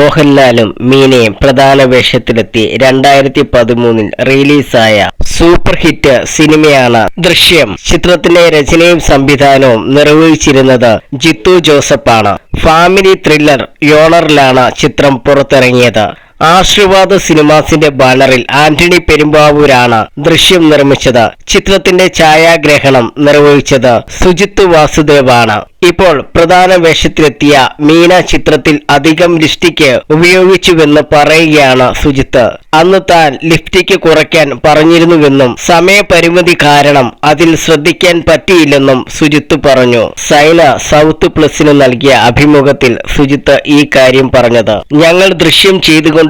മോഹൻലാലും മീനയും പ്രധാന വേഷത്തിലെത്തി രണ്ടായിരത്തി പതിമൂന്നിൽ റിലീസായ സൂപ്പർ ഹിറ്റ് സിനിമയാണ് ദൃശ്യം. ചിത്രത്തിന്റെ രചനയും സംവിധാനവും നിർവഹിച്ചിരുന്നത് ജിത്തു ജോസഫാണ് ഫാമിലി ത്രില്ലർ യോണറിലാണ് ചിത്രം പുറത്തിറങ്ങിയത്. ആശീർവാദ് സിനിമാസിന്റെ ബാനറിൽ ആന്റണി പെരുമ്പാവൂരാണ് ദൃശ്യം നിർമ്മിച്ചത്. ചിത്രത്തിന്റെ ഛായാഗ്രഹണം നിർവഹിച്ചത് സുജിത്ത് വാസുദേവാണ്. ഇപ്പോൾ പ്രധാന വേഷത്തിലെത്തിയ മീന ചിത്രത്തിൽ അധികം ലിപ്സ്റ്റിക്ക് ഉപയോഗിച്ചുവെന്ന് പറയുകയാണ് സുജിത്ത്. അന്ന് താൻ ലിപ്സ്റ്റിക്ക് കുറയ്ക്കാൻ പറഞ്ഞിരുന്നുവെന്നും സമയപരിമിതി കാരണം അതിൽ ശ്രദ്ധിക്കാൻ പറ്റിയില്ലെന്നും സുജിത്ത് പറഞ്ഞു. സൈന സൗത്ത് പ്ലസിന് നൽകിയ അഭിമുഖത്തിൽ സുജിത്ത് ഈ കാര്യം പറഞ്ഞത്. ഞങ്ങൾ ദൃശ്യം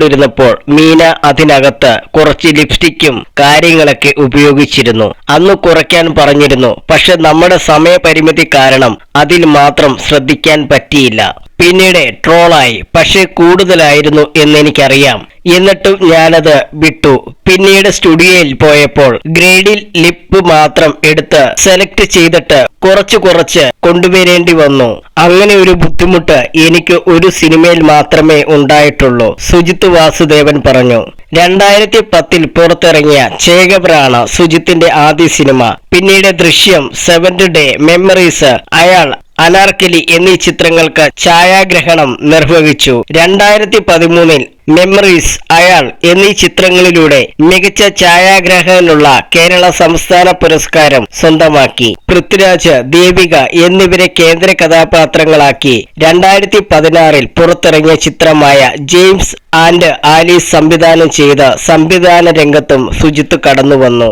ചെയ്തുകൊണ്ടിരുന്നപ്പോൾ മീന അതിനകത്ത് കുറച്ച് ലിപ്സ്റ്റിക്കും കാര്യങ്ങളൊക്കെ ഉപയോഗിച്ചിരുന്നു. അന്ന് കുറയ്ക്കാൻ പറഞ്ഞിരുന്നു. പക്ഷെ നമ്മുടെ സമയപരിമിതി കാരണം അതിൽ മാത്രം ശ്രദ്ധിക്കാൻ പറ്റിയില്ല. പിന്നീട് ട്രോളായി. പക്ഷെ കൂടുതലായിരുന്നു എന്നെനിക്കറിയാം. എന്നിട്ടും ഞാനത് വിട്ടു. പിന്നീട് സ്റ്റുഡിയോയിൽ പോയപ്പോൾ ഗ്രേഡിൽ ലിപ്പ് മാത്രം എടുത്ത് സെലക്ട് ചെയ്തിട്ട് കുറച്ച് കുറച്ച് കൊണ്ടുവരേണ്ടി വന്നു. അങ്ങനെ ഒരു ബുദ്ധിമുട്ട് എനിക്ക് ഒരു സിനിമയിൽ മാത്രമേ ഉണ്ടായിട്ടുള്ളൂ സുജിത്ത് വാസുദേവൻ പറഞ്ഞു. രണ്ടായിരത്തി പത്തിൽ പുറത്തിറങ്ങിയ ചേകബ്രാണ് സുജിത്തിന്റെ ആദ്യ സിനിമ. പിന്നീട് ദൃശ്യം സെവന്റ് ഡേ മെമ്മറീസ് അയാൾ അനാർക്കലി എന്നീ ചിത്രങ്ങൾക്ക് ഛായാഗ്രഹണം നിർവഹിച്ചു. രണ്ടായിരത്തി പതിമൂന്നിൽ മെമ്മറീസ് അയാൾ എന്നീ ചിത്രങ്ങളിലൂടെ മികച്ച ഛായാഗ്രഹനുള്ള കേരള സംസ്ഥാന പുരസ്കാരം സ്വന്തമാക്കി. പൃഥ്വിരാജ് ദേവിക എന്നിവരെ കേന്ദ്ര കഥാപാത്രങ്ങളാക്കി. രണ്ടായിരത്തി പതിനാറിൽ പുറത്തിറങ്ങിയ ചിത്രമായ ജെയിംസ് ആൻഡ് ആലീസ് സംവിധാനം ചെയ്ത സംവിധാന രംഗത്തും സുജിത്ത് കടന്നുവന്നു.